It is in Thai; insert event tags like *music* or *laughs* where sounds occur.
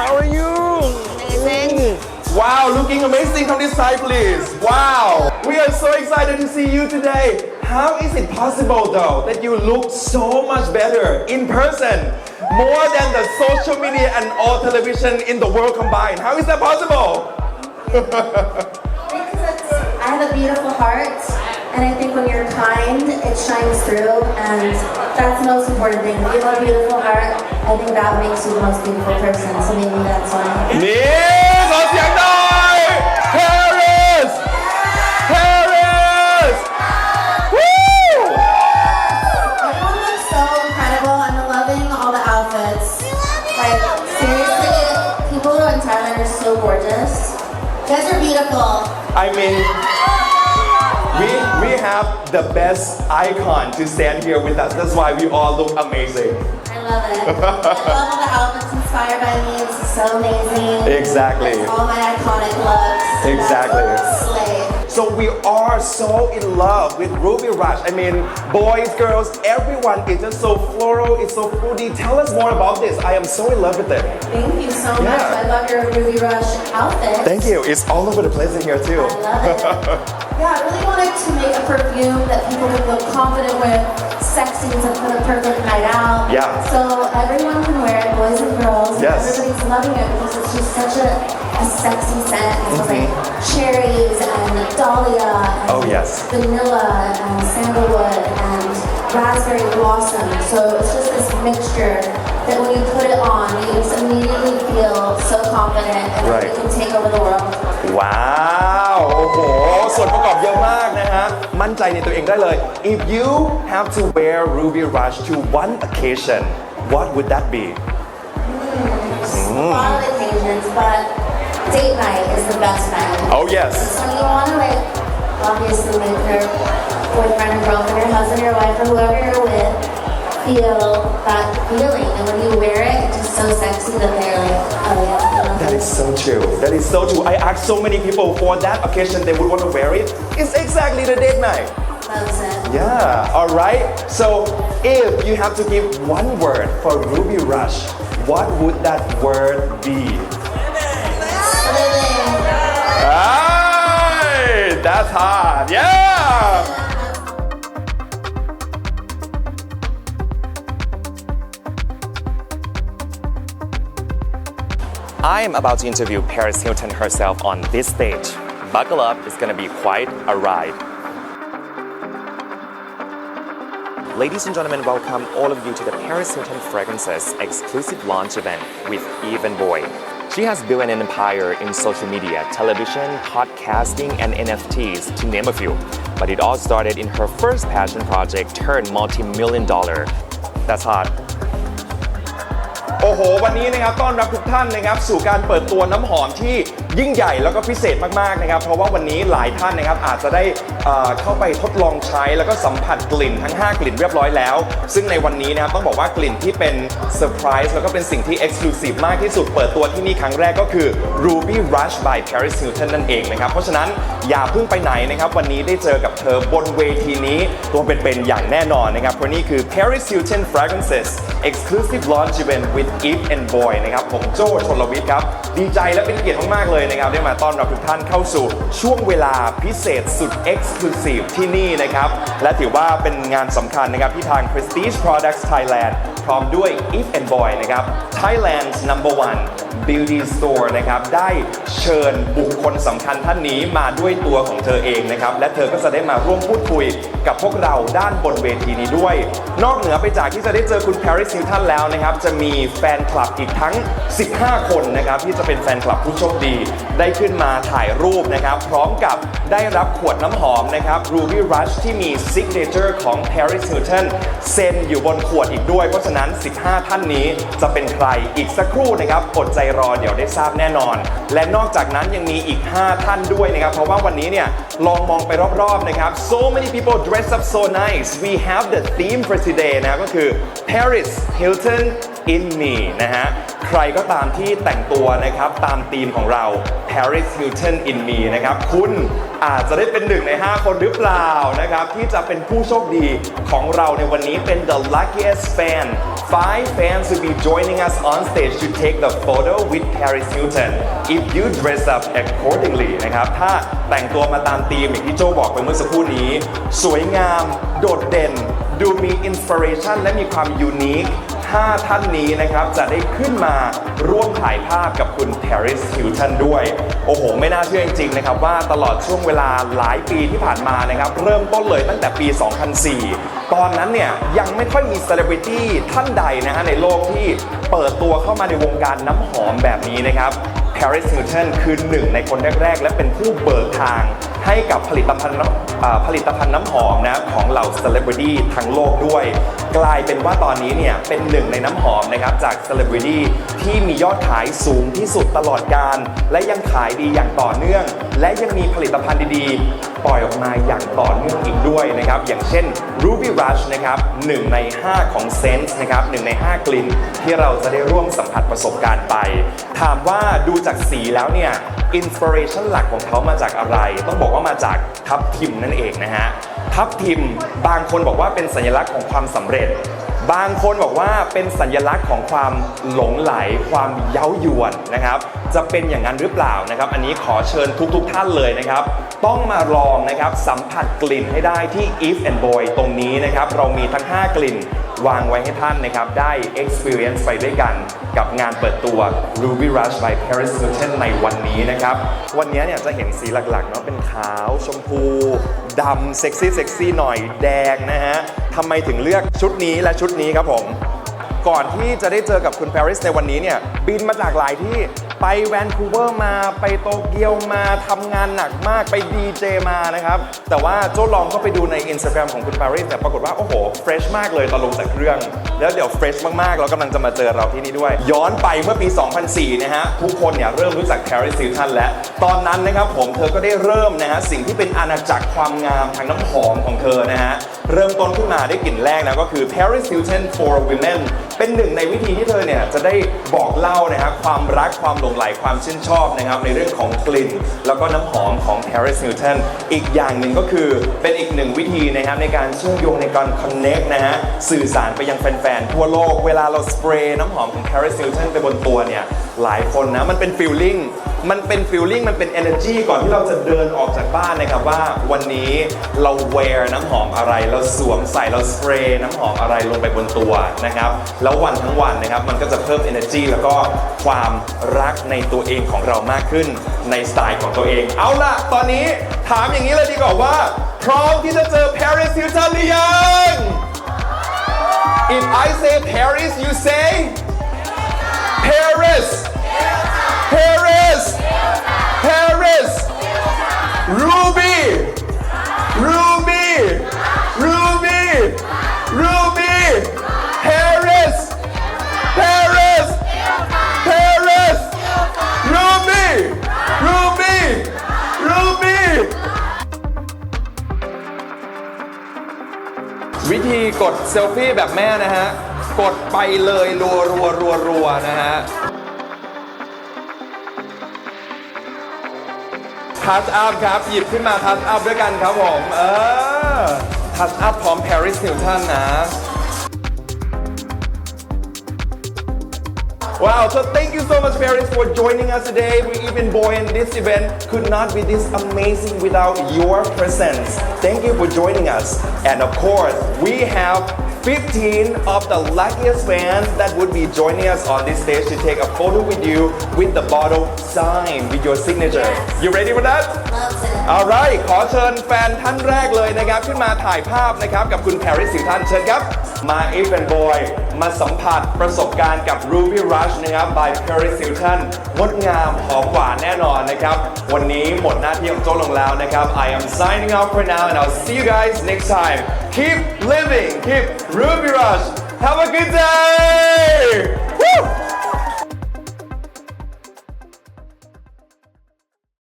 how are you? Amazing. Mm. Wow looking amazing from this side please. Wow. We are so excited to see you today. How is it possible though that you look so much better in person? More than the social media and all television in the world combined. How is that possible? Because *laughs* I have a beautiful heart, and I think when you're kind, it shines through, and that's the most important thing. If you have a beautiful heart, I think that makes you the most beautiful person, so maybe that's why. นี่ have the best icon to stand here with us that's why we all look amazing I love it. I love all the outfits inspired by me. This is so amazing. Exactly. It's all my iconic looks. Exactly. Slay. So we are so in love with Ruby Rush. I mean, boys, girls, everyone is just so floral, it's so fruity. Tell us more about this. I am so in love with it. Thank you so much. Yeah. I love your Ruby Rush outfit. Thank you. It's all over the place in here too. I love it. *laughs* Yeah, I really wanted to make a perfume that people would feel confident with, sexy, to put a perfect night out. Yeah. So everyone can wear it, boys and girls. Yes. And everybody's loving it because it's just such a, a sexy scent. It's mm-hmm. like cherries and dahlia. And oh yes. Vanilla and sandalwood and raspberry blossom. So it's just this mixture that when you put it on, you just immediately feel so confident and right. you can take over the world. Wow. Oh boy. ส่วนประกอบเยอะมากนะฮะ มั่นใจในตัวเองได้เลย if you have to wear Ruby Rush to one occasion what would that be a lot of occasions, but date night is the best night. oh yes So you want to like obviously make your boyfriend or girlfriend, your husband, your wife, or whoever you're with feel that feeling. And when you wear it, it's just so sexy that they're like, oh yeah, I love That is so true. That is so true. I asked so many people for that occasion they would want to wear it. It's exactly the date night. Loves it. Yeah, alright. So if you have to give one word for Ruby Rush, what would that word be? Living. That's hard. Yeah. I am about to interview Paris Hilton herself on this stage. Buckle up, it's gonna be quite a ride. Ladies and gentlemen, welcome all of you to the Paris Hilton Fragrances exclusive launch event with Eve and Boy. She has built an empire in social media, television, podcasting, and NFTs, to name a few. But it all started in her first passion project turned multi-million dollar. That's hot. โอ้โห วันนี้นะครับต้อนรับทุกท่านนะครับสู่การเปิดตัวน้ำหอมที่ยิ่งใหญ่แล้วก็พิเศษมากๆนะครับ เพราะว่าวันนี้หลายท่านนะครับอาจจะได้เอ่อเข้าไปทดลองใช้แล้วก็สัมผัสกลิ่นทั้ง 5 กลิ่นเรียบร้อยแล้ว ซึ่งในวันนี้นะครับต้องบอกว่ากลิ่นที่เป็นเซอร์ไพรส์แล้วก็เป็นสิ่งที่เอ็กซ์คลูซีฟมากที่สุดเปิดตัวที่นี่ครั้งแรกก็คือ Ruby Rush by Paris Hilton นั่นเองนะครับเพราะฉะนั้นอย่าเพิ่งไปไหนนะครับวันนี้ได้เจอกับเธอบนเวทีนี้ตัวเป็นๆอย่างแน่นอนนะครับเพราะนี่คือ Paris Hilton Fragrances Exclusive Launch Event with Eve and Boy นะครับผมโจชนลวิทย์ครับ ดีใจและเป็นเกียรติมากๆเลยนะครับ ได้มาต้อนรับทุกท่านเข้าสู่ช่วงเวลาพิเศษสุด Exclusive ที่นี่นะครับ และถือว่าเป็นงานสำคัญนะครับ ที่ทาง Prestige Products Thailand พร้อมด้วย Eve and Boy นะครับ Thailand's number one beauty store นะครับได้เชิญบุคคลสำคัญท่านนี้มาด้วยตัวของเธอเองนะครับ และเธอก็จะได้มาร่วมพูดคุยกับพวกเราด้านบนเวทีนี้ด้วย นอกเหนือไปจากที่จะได้เจอคุณ Paris Hilton แล้วนะครับ จะมีแฟนคลับอีกทั้ง 15 คนนะครับ ที่จะเป็นแฟนคลับผู้โชคดี ได้ขึ้นมาถ่ายรูปนะครับ พร้อมกับได้รับขวดน้ำหอมนะครับ Ruby Rush ที่มี Signature ของ Paris Hilton เซ็นอยู่บนขวดอีกด้วยเพราะฉะนั้น 15 ท่านนี้จะเป็นใครอีกสักครู่นะครับอดใจรอเดี๋ยวได้ทราบแน่นอน และนอกจากนั้นยังมีอีก 5 ท่านด้วยนะครับ เพราะว่าวันนี้เนี่ยลองมองไปรอบๆนะครับ so many people dress up so nice we have the theme for today นะก็คือ Paris Hilton in Me นะฮะ ใครก็ตามที่แต่งตัวนะครับ ตามธีมของเรา Paris Hilton in Me นะครับ คุณอาจจะได้เป็นหนึ่งใน 5 คนหรือเปล่านะครับ ที่จะเป็นผู้โชคดีของเราในวันนี้เป็น the luckiest fan five fans will be joining us on stage to take the photo with Paris Hilton if you dress up accordingly นะครับ ถ้าแต่งตัวมาตามธีมอย่างที่โจบอกไปเมื่อสักครู่นี้ สวยงาม โดดเด่น ดูมีอินสปิเรชันและมีความยูนิค 5 ท่านนี้นะครับ จะได้ขึ้นมาร่วมถ่ายภาพกับคุณ Paris Hilton ด้วย โอ้โห ไม่น่าเชื่อจริง ๆ นะครับ ว่าตลอดช่วงเวลาหลายปีที่ผ่านมานะครับ เริ่มต้นเลยตั้งแต่ปี 2004 ตอนนั้นเนี่ย ยังไม่ค่อยมีเซเลบริตี้ท่านใดนะฮะในโลกที่เปิดตัวเข้ามาในวงการน้ำหอมแบบนี้นะครับ Paris Hilton คือหนึ่งในคนแรก ๆ และเป็นผู้เบิกทางให้กับผลิตภัณฑ์น้ำอ่าผลิตภัณฑ์น้ำหอมนะของเหล่าเซเลบริตี้ทั้งโลกด้วย กลายเป็นว่าตอนนี้เนี่ยเป็นหนึ่งในน้ำหอมนะครับจากเซเลบริตี้ที่มียอดขายสูงที่สุดตลอดการ และยังขายดีอย่างต่อเนื่อง และยังมีผลิตภัณฑ์ดีๆ ปล่อยออกมาอย่างต่อเนื่องอีกด้วยนะครับ อย่างเช่น Ruby Rush นะครับหนึ่งใน 5 ของ Sense นะครับหนึ่งใน 5 กลิ่น ที่เราจะได้ร่วมสัมผัสประสบการณ์ไป ถามว่าดูจากสีแล้วเนี่ยอินสปิเรชันหลักของเขามาจากอะไร ต้องบอกว่ามาจากทับทิมนั่นเองนะฮะทับทิมบางคนบอกว่าเป็นสัญลักษณ์ของความสำเร็จ บางคนบอกว่าเป็นสัญลักษณ์ของความหลงไหล ความเย้ายวนนะครับ จะเป็นอย่างนั้นหรือเปล่านะครับ อันนี้ขอเชิญทุกๆทท่านเลยนะครับ ต้องมาลองนะครับสัมผัสกลิ่นให้ได้ที่ If and Boy ตรงนี้นะครับ เรามีทั้ง 5 กลิ่น วางไว้ให้ท่านนะครับ ได้ experience ไปด้วยกันกับงานเปิดตัว Ruby Rush by Paris Hilton ในวันนี้นะครับ วันนี้เนี่ยจะเห็นสีหลักๆเนาะเป็นขาว ชมพูดำเซ็กซี่เซ็กซี่หน่อยแดงนะฮะทำไมถึงเลือกชุดนี้และชุดนี้ครับผม ก่อนที่จะได้เจอกับคุณปาริสในวันนี้เนี่ยบินมาจากหลายที่ไปแวนคูเวอร์มาไปโตเกียวมาทำงานหนักมากไปดีเจมานะครับ แต่ว่าโจ้ลองก็ไปดูใน Instagram ของคุณปาริสเนี่ปรากฏว่า โอ้โหเฟรชมากเลยตอนลงจากเครื่อง แล้วเดี๋ยวเฟรชมากๆ เรากำลังจะมาเจอเราที่นี่ด้วย ย้อนไปเมื่อปี 2004 นะฮะ ทุกคนเนี่ยเริ่มรู้จัก Paris Hilton แล้ว ตอนนั้นนะครับผมเธอก็ได้เริ่มนะฮะสิ่งที่เป็นอาณาจักรความงามทางน้ำหอมของเธอนะฮะเริ่มต้นขึ้นมาได้กลิ่นแรกนะก็คือ Paris Hilton for Women เป็นหนึ่งในวิธีที่เธอเนี่ยจะได้บอกเล่านะครับความรักความหลงไหลความชื่นชอบนะครับในเรื่องของกลิ่น แล้วก็น้ำหอมของ Paris Hilton อีกอย่างหนึ่งก็คือเป็นอีกหนึ่งวิธีนะครับในการเชื่อมโยงในการ connect นะฮะสื่อสารไปยังแฟนๆทั่วโลก เวลาเราสเปรย์น้ำหอมของ Paris Hilton ไปบนตัวเนี่ยหลายคนนะมันเป็นฟิลลิ่ง มันเป็นฟีลลิ่งมันเป็น energy ก่อนที่เราจะเดินออกจากบ้านนะครับว่าวันนี้เรา wear น้ำหอมอะไร เราสวมใส่เราสเปรย์น้ำหอมอะไรลงไปบนตัวนะครับแล้ววันทั้งวันนะครับมันก็จะเพิ่ม energy แล้วก็ความรักในตัวเองของเรามากขึ้นในสไตล์ของตัวเอง เอาล่ะ ตอนนี้ถามอย่างนี้เลยดีกว่าว่า พร้อมที่จะเจอ Paris Hilton หรือยัง If I say Paris you say Paris Paris Paris Paris Ruby Ruby Ruby Ruby Paris Paris Paris Ruby Ruby Ruby วิธีกดเซลฟี่แบบแม่นะฮะ กดไปเลยรัวรัวรัวรัวนะฮะ ทัชอัพครับ หยิบขึ้นมาทัชอัพด้วยกันครับผม เออทัชอัพพร้อม Paris Hilton นะ Wow, so thank you so much, Paris, for joining us today. We even boy in this event could not be this amazing without your presence. Thank you for joining us. And of course, we have 15 of the luckiest fans that would be joining us on this stage to take a photo with you with the bottle signed with your signature. Yes. You ready for that? Loves it. alright ขอเชิญแฟนท่านแรกเลยนะครับ ขึ้นมาถ่ายภาพนะครับ กับคุณ Paris Hilton เชิญครับ มา If and Boy มาสัมผัสประสบการณ์กับ Ruby Rush นะครับ by Paris Hilton งดงามหอมหวานแน่นอนนะครับ วันนี้หมดหน้าที่ของโจ้ลงแล้วนะครับ I am signing off for now and I'll see you guys next time keep living keep Ruby Rush have a good day Woo!